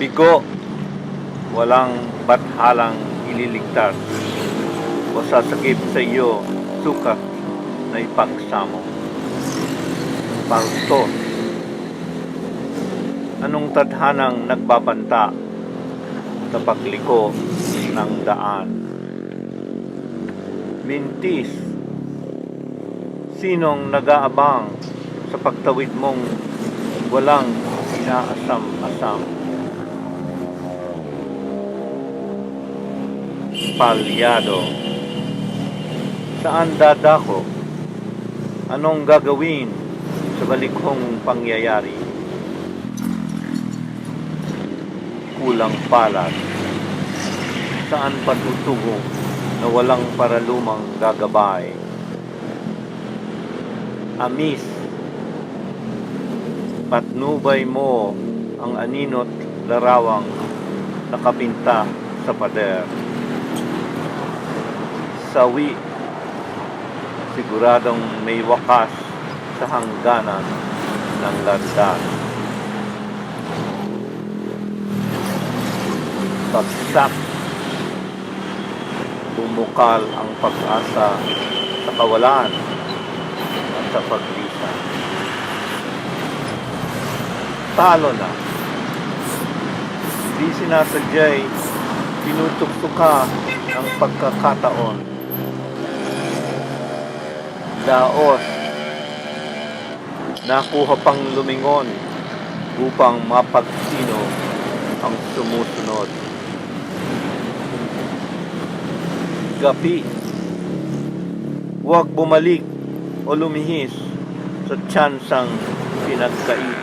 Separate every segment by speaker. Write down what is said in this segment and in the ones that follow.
Speaker 1: Bigo, walang bathalang ililigtas o sasakip sa iyo sukat na ipagsamo. Palto, anong tadhanang nagbabanta sa pagliko ng daan? Mintis, sinong nag-aabang sa pagtawid mong walang inaasam-asam? Palyado, saan dadako? Anong gagawin sa balikhong pangyayari? Kulang palad, saan patutungo na walang paralumang gagabay? Amis, patnubay mo ang aninot larawang nakapinta sa pader. Sawi, siguradong may wakas sa hangganan ng landas. Pagsak, bumukal ang pag-asa sa kawalan at sa paglisan. Talo na. Di sinasadyay, pinutukso ka ng pagkakataon. Daos, nakuha pang lumingon upang mapagsino ang sumusunod. Gapi, huwag bumalik o lumihis sa tsansang pinagkait.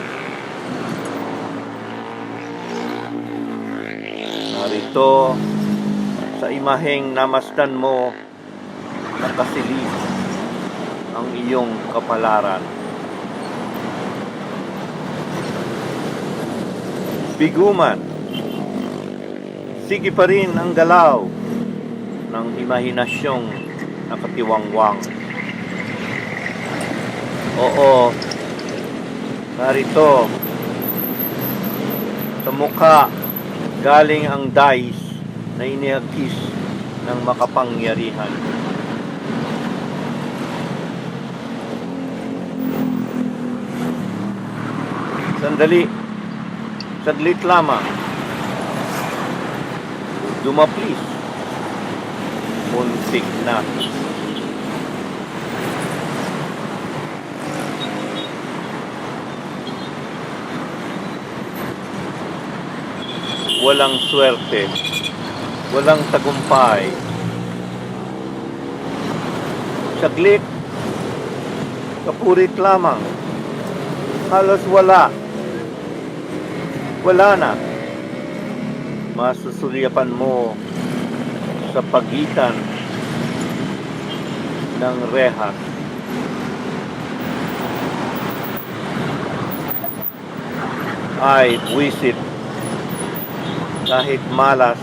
Speaker 1: Narito, sa imaheng namasdan mo, nakasilip ang iyong kapalaran. Biguman, sige pa rin ang galaw ng imahinasyong nakatiwangwang. Oo, narito, sa mukha galing ang dice na inihagis ng makapangyarihan. Sandali, saglit lamang. Dumaplis. Muntik na. Walang swerte. Walang tagumpay. Saglit. Kapurit lamang. Halos wala. Wala na. Masusulyapan mo sa pagitan ng rehas. Ay, buwisit kahit malas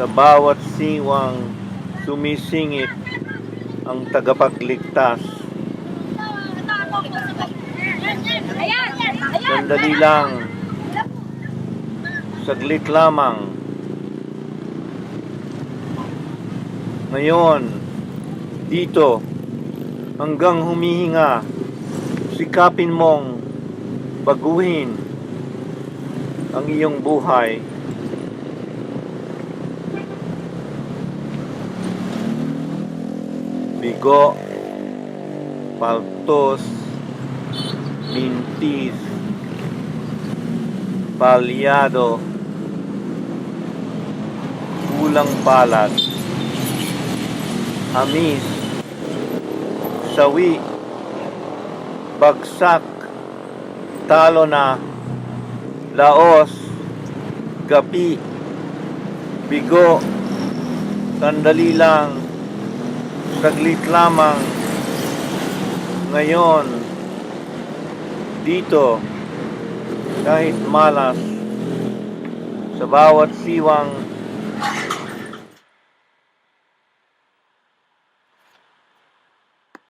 Speaker 1: sa bawat siwang sumisingit ang tagapagligtas. Sandali lang, saglit lamang. Ngayon, dito, hanggang humihinga, sikapin mong baguhin ang iyong buhay. Bigo, paltos, mintis, palyado, kulang palad, amis, sawi, bagsak, talo na, laos, gapi, bigo, sandali lang, saglit lamang, ngayon, dito, kahit malas, sa bawat siwang